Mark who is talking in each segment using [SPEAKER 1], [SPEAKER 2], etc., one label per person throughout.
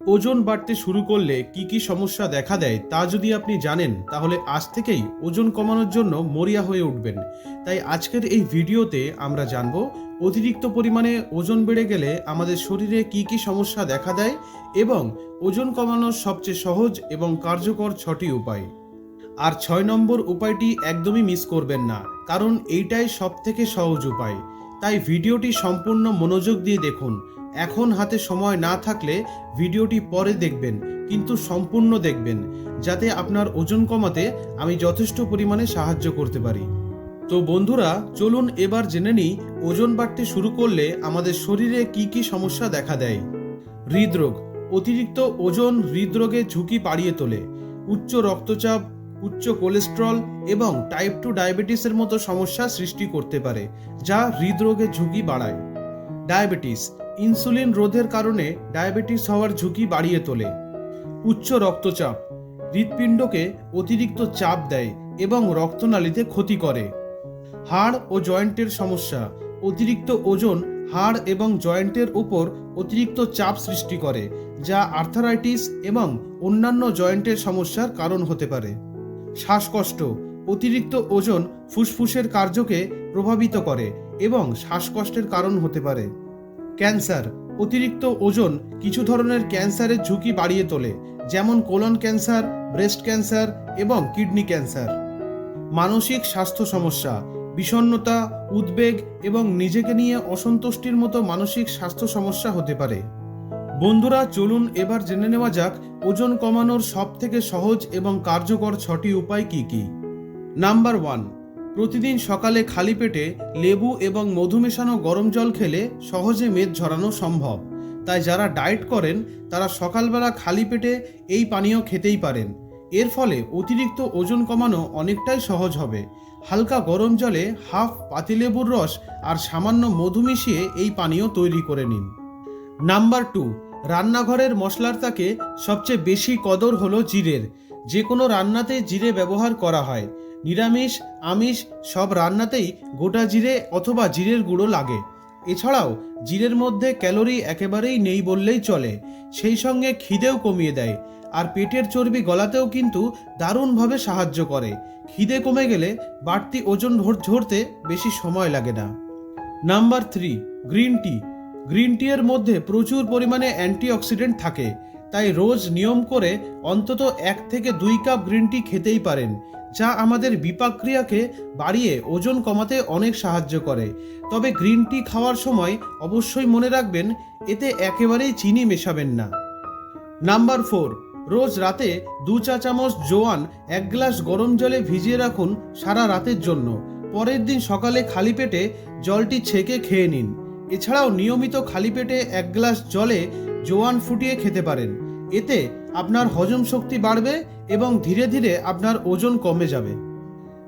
[SPEAKER 1] ওজন বাড়তে শুরু করলে কি কি সমস্যা দেখা দেয় তা যদি আপনি জানেন, তাহলে আজ থেকেই ওজন কমানোর জন্য মরিয়া হয়ে উঠবেন। তাই আজকের এই ভিডিওতে আমরা জানব, অতিরিক্ত পরিমাণে ওজন বেড়ে গেলে আমাদের শরীরে কি কি সমস্যা দেখা দেয় এবং ওজন কমানোর সবচেয়ে সহজ এবং কার্যকর ছটি উপায়। আর ছয় নম্বর উপায়টি একদমই মিস করবেন না, কারণ এইটাই সব থেকে সহজ উপায়। তাই ভিডিওটি সম্পূর্ণ মনোযোগ দিয়ে দেখুন এখন হাতে সময় না থাকলে ভিডিওটি পরে দেখবেন, কিন্তু সম্পূর্ণ দেখবেন, যাতে আপনার ওজন কমাতে আমি যথেষ্ট পরিমাণে সাহায্য করতে পারি। তো বন্ধুরা, চলুন এবার জেনে নিই, ওজন বাড়তে শুরু করলে আমাদের শরীরে কি কি সমস্যা দেখা দেয়। হৃদরোগ, অতিরিক্ত ওজন হৃদরোগের ঝুঁকি বাড়িয়ে তোলে, উচ্চ রক্তচাপ, উচ্চ কোলেস্ট্রল এবং টাইপ টু ডায়াবেটিসের মতো সমস্যা সৃষ্টি করতে পারে, যা হৃদরোগের ঝুঁকি বাড়ায়। ডায়াবেটিস ইনসুলিন রোধের কারণে ডায়াবেটিস হওয়ার ঝুঁকি বাড়িয়ে তোলে। উচ্চ রক্তচাপ। হৃৎপিণ্ডকে অতিরিক্ত চাপ দেয় এবং রক্তনালীতে ক্ষতি করে। হাড় ও জয়েন্টের সমস্যা। অতিরিক্ত ওজন, হাড় এবং জয়েন্টের উপর অতিরিক্ত চাপ সৃষ্টি করে, যা আর্থারাইটিস এবং অন্যান্য জয়েন্টের সমস্যার কারণ হতে পারে। শ্বাসকষ্ট। অতিরিক্ত ওজন ফুসফুসের কার্যকে প্রভাবিত করে এবং শ্বাসকষ্টের কারণ হতে পারে। ক্যান্সার, অতিরিক্ত ওজন কিছু ধরনের ক্যান্সারের ঝুঁকি বাড়িয়ে তোলে, যেমন কোলন ক্যান্সার, ব্রেস্ট ক্যান্সার এবং কিডনি ক্যান্সার। মানসিক স্বাস্থ্য সমস্যা, বিষণ্ণতা, উদ্বেগ এবং নিজেকে নিয়ে অসন্তুষ্টির মতো মানসিক স্বাস্থ্য সমস্যা হতে পারে। বন্ধুরা, চলুন এবার জেনে নেওয়া যাক ওজন কমানোর সব থেকে সহজ এবং কার্যকর ছটি উপায় কি কি? নাম্বার ওয়ান প্রতিদিন সকালে খালি পেটে লেবু এবং মধু মেশানো গরম জল খেলে সহজে মেদ ঝরানো সম্ভব। তাই যারা ডায়েট করেন, তারা সকালবেলা খালি পেটে এই পানীয় খেতেই পারেন। এর ফলে অতিরিক্ত ওজন কমানো অনেকটাই সহজ হবে। হালকা গরম জলে হাফ পাতিলেবুর রস আর সামান্য মধু মিশিয়ে এই পানীয় তৈরি করে নিন। নাম্বার টু, রান্নাঘরের মশলার তাকে সবচেয়ে বেশি কদর হলো জিরের। যে কোনো রান্নাতে জিরে ব্যবহার করা হয়। নিরামিষ, আমিষ সব রান্নাতেই গোটা জিরে অথবা জিরের গুঁড়ো লাগে। এছাড়াও জিরের মধ্যে ক্যালোরি একেবারেই নেই বললেই চলে, সেই সঙ্গে খিদেও কমিয়ে দেয়, আর পেটের চর্বি গলাতেও কিন্তু দারুণভাবে সাহায্য করে। খিদে কমে গেলে বাড়তি ওজন ঝরতে বেশি সময় লাগে না। Number three, green tea. Green tea এর মধ্যে প্রচুর পরিমাণে অ্যান্টিঅক্সিডেন্ট থাকে, তাই রোজ নিয়ম করে অন্তত এক থেকে দুই কাপ গ্রিন টি খেতেই পারেন। যা আমাদের বিপাক ক্রিয়াকে বাড়িয়ে ওজন কমাতে অনেক সাহায্য করে। তবে গ্রিন টি খাওয়ার সময় অবশ্যই মনে রাখবেন, এতে একেবারেই চিনি মেশাবেন না। নাম্বার ফোর, রোজ রাতে দু চা চামচ জোয়ান এক গ্লাস গরম জলে ভিজিয়ে রাখুন সারা রাতের জন্য। পরের দিন সকালে খালি পেটে জলটি ছেঁকে খেয়ে নিন। এছাড়াও নিয়মিত খালি পেটে এক গ্লাস জলে জোয়ান ফুটিয়ে খেতে পারেন। এতে আপনার হজম শক্তি বাড়বে এবং ধীরে ধীরে আপনার ওজন কমে যাবে।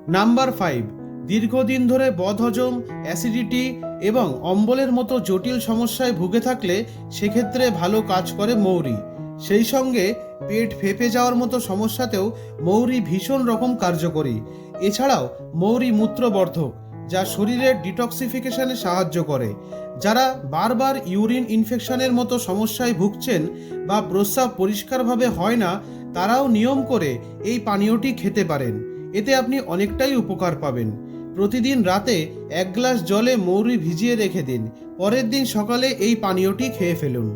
[SPEAKER 1] নাম্বার ফাইভ, দীর্ঘদিন ধরে বদহজম, অ্যাসিডিটি এবং অম্বলের মতো জটিল সমস্যায় ভুগে থাকলে সেক্ষেত্রে ভালো কাজ করে মৌরি। সেই সঙ্গে পেট ফেপে যাওয়ার মতো সমস্যাতেও মৌরি ভীষণ রকম কার্যকরী। এছাড়াও মৌরি মূত্রবর্ধক যা শরীরের ডিটক্সিফিকেশনে সাহায্য করে। যারা বারবার ইউরিন ইনফেকশনের মতো সমস্যায় ভুগছেন বা প্রস্রাব পরিষ্কারভাবে হয় না, তারাও নিয়ম করে এই পানীয়টি খেতে পারেন। এতে আপনি অনেকটাই উপকার পাবেন। প্রতিদিন রাতে এক গ্লাস জলে মৌরি ভিজিয়ে রেখে দিন। পরের দিন সকালে এই পানীয়টি খেয়ে ফেলুন।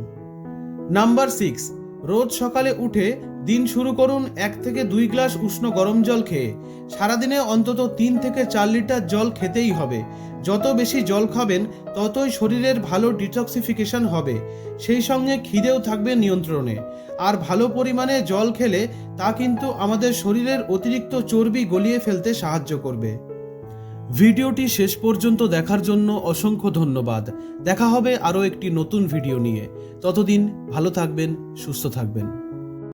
[SPEAKER 1] নাম্বার সিক্স রোজ সকালে উঠে দিন শুরু করুন এক থেকে দুই গ্লাস উষ্ণ গরম জল খেয়ে। সারাদিনে অন্তত তিন থেকে চার লিটার জল খেতেই হবে। যত বেশি জল খাবেন, ততই শরীরের ভালো ডিটক্সিফিকেশন হবে। সেই সঙ্গে খিদেও থাকবে নিয়ন্ত্রণে। আর ভালো পরিমাণে জল খেলে তা কিন্তু আমাদের শরীরের অতিরিক্ত চর্বি গলিয়ে ফেলতে সাহায্য করবে। ভিডিওটি শেষ পর্যন্ত দেখার জন্য অসংখ্য ধন্যবাদ। দেখা হবে আরও একটি নতুন ভিডিও নিয়ে। ততদিন ভালো থাকবেন, সুস্থ থাকবেন।